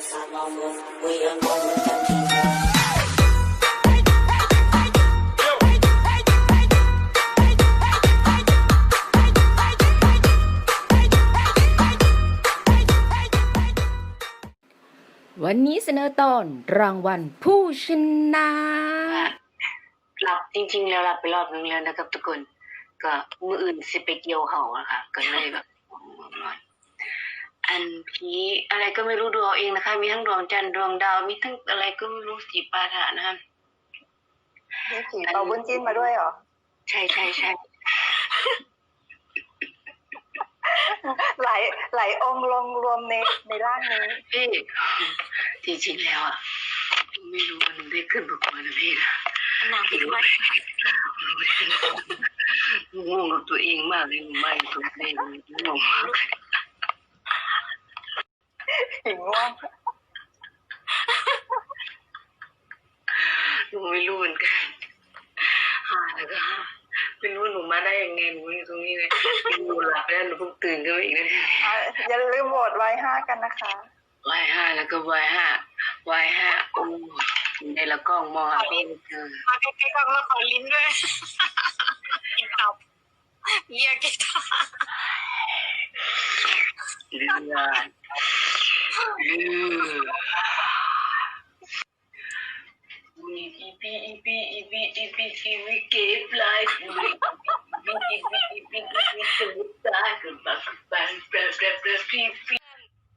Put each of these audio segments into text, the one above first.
วันนี้เสนอตอนรางวัลผู้ชนะ หลับจริงๆแล้วหลับไปรอบนึงแล้วนะครับทุกคน ก็มืออื่นสิไปเกี่ยวเขาอะค่ะ ก็เลยแบบ อันผีอะไรก็ไม่รู้ดูเอาเองนะคะ มีทั้งดวงจันทร์ดวงดาว มีทั้งอะไรก็ไม่รู้สีปาถะนะคะมีผีเป่าบุญจิ้นมาด้วยเหรอ ใช่ใช่ใช่หลายหลายองค์ลงรวมในในร่างนี้พี่จริงๆแล้วอะไม่รู้ว่าหนูได้ขึ้นประกวดนะพี่นะนางไม่รู้ว่าหนูงงกับตัวเองมากเลยหนูไม่ตัวเองงงมาก ผีง่วงหนูไม่รู้เหมือนกันหาแล้วก็หาไม่รู้หนูมาได้ยังไงหนูอยู่ตรงนี้เลยหนูหลับไปแล้วหนูเพิ่งตื่นขึ้นมาอีกนะอะอย่าลืมโหวตไว้ห้ากันนะคะวายห้าแล้วก็วายห้าวายห้าโอ้ในละกล้องมองหาพี่ไม่เจอมาใกล้ๆกล้องแล้วขอลิ้นด้วยกินตับเยี่ยกินตับเรื่องลือมี อีพีอีพีอีพีชีวิตเก็บลายอีพีอีพีอีพีอีพีสมุดตาคุณบักบันแปรแปรแปรพีพี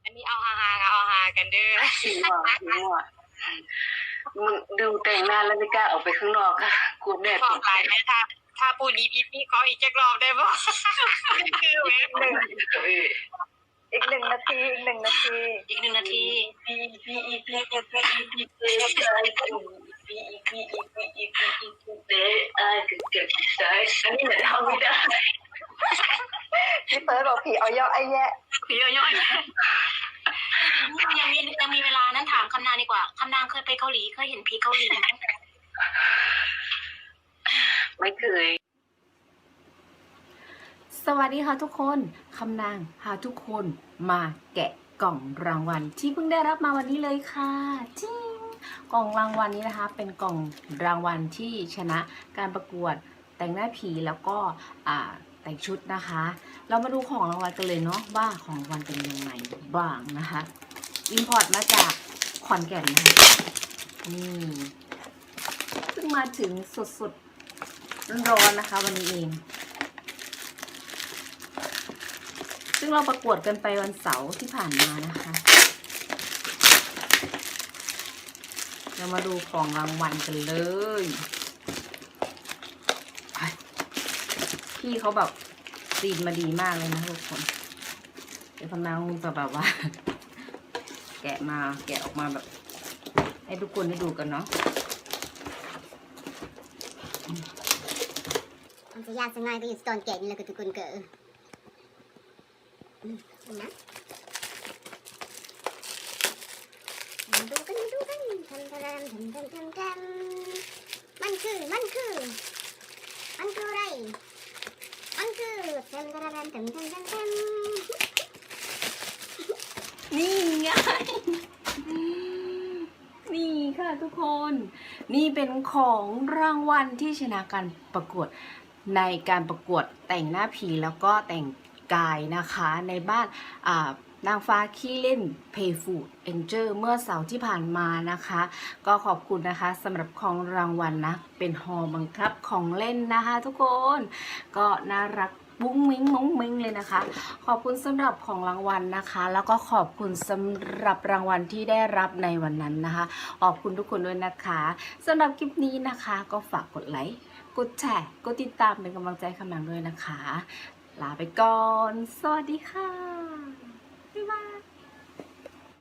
อันนี้เอาฮาฮาเอาฮากันเด้อพี่ว่าพี่ว่ามึงดูแต่งหน้าแล้วไม่กล้าออกไปข้างนอกค่ะกลัวแม่ตกหลายแม่ถ้าถ้าปูนี้พี่พี่ขออีกจักรอบได้บ่คือเว็บหนึ่ง อีกหนึ่งนาทีอีกหนึ่งนาทีอีกหนึ่งนาทีพี่พี่พี่พี่พี่พี่พี่เจ๊ใจพี่พี่พี่พี่พี่พี่พี่เจ๊ไอ้เกิดใจอันนี้เนี่ยทำไม่ได้พี่เติร์ดบอกผีเอาย่อไอ้แยะพี่ย่อยๆยังมียังมีเวลานั้นถามคำนางดีกว่าคำนางเคยไปเกาหลีเคยเห็นผีเกาหลีไหมไม่เคย สวัสดีค่ะทุกคนคำนางพาทุกคนมาแกะกล่องรางวัล ที่เพิ่งได้รับมาวันนี้เลยค่ะจิ้งกล่องรางวัลนี้นะคะ เป็นกล่องรางวัลที่ชนะการประกวดแต่งหน้าผีแล้วก็แต่งชุดนะคะ เรามาดูของรางวัลกันเลยเนาะว่าของรางวัลเป็นยังไงบ้างนะคะอินพอร์ตมาจากขอนแก่นนะคะนี่เพิ่งมาถึงสดๆร้อนๆนะคะ วันนี้เอง ซึ่งเราประกวดกันไปวันเสาร์ที่ผ่านมานะคะ เรามาดูของรางวัลกันเลยไปพี่เขาแบบซีนมาดีมากเลยนะทุกคน เดี๋ยวคำนางคงจะแบบว่า แกะมาแกะออกมาแบบ ให้ทุกคนได้ดูกันเนาะมันจะยากสักหน่อยก็อยู่ตอนแกะนี่แหละก็ทุกคนเกิด มดูนะมาดูกันมาดูกันทำทำทำทำทำทำมันคือ มันคือ มันคืออะไร มันคือทำทำทำทำทำทำทำนี่ไง นี่ค่ะทุกคน นี่เป็นของรางวัลที่ชนะการประกวดในการประกวดแต่งหน้าผีแล้วก็แต่ง กายนะคะในบ้านนางฟ้าขี้เล่น Payfood Angel เมื่อเสาร์ที่ผ่านมานะคะ ก็ขอบคุณนะคะสำหรับของรางวัลนะ เป็นฮอบังคับของเล่นนะคะทุกคน ก็น่ารักบุ้งมิ้งมุ้งมิ้งเลยนะคะ ขอบคุณสำหรับของรางวัลนะคะ แล้วก็ขอบคุณสำหรับรางวัลที่ได้รับในวันนั้นนะคะ ขอบคุณทุกคนด้วยนะคะสำหรับคลิปนี้นะคะ ก็ฝากกดไลค์กดแชร์กดติดตามเป็นกำลังใจให้คำนังด้วยนะคะ ลาไปก่อน สวัสดีค่ะ